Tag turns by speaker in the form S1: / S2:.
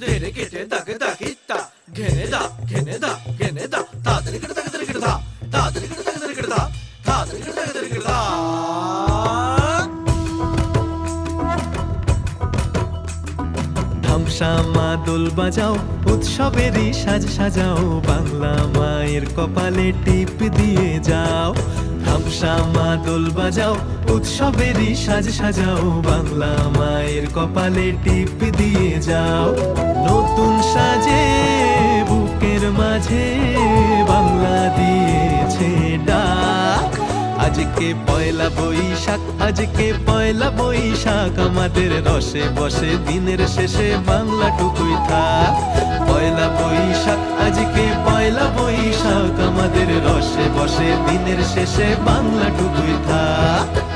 S1: ধেরে কেটে দাগে দাগিতা ঘেনে দা ঘেনে দা ঘেনে দা। তাড়াতাড়ি কেটে দাগে কেটে দা। তাড়াতাড়ি কেটে দাগে কেটে দা। তাড়াতাড়ি কেটে দাগে কেটে দা।
S2: ধামসা দোল বাজাও, উৎসবেরই সাজ সাজাও, বাংলা মায়ের কপালে টিপ দিয়ে যাও। ধামসা মা দোল বাজাও, উৎসবেরই সাজ সাজাও, বাংলা মায়ের কপালে টিপ দিয়ে যাও। নতুন সাজে বুকের মাঝে বাংলা দিয়েছে ডাক। আজকে পয়লা বৈশাখ, আজকে পয়লা বৈশাখ, আমাদের রসে বসে দিনের শেষে বাংলা টুকুই থাক। পয়লা বৈশাখ, আজকে পয়লা বৈশাখ, আমাদের রসে বসে দিনের শেষে বাংলা টুকুই থাক।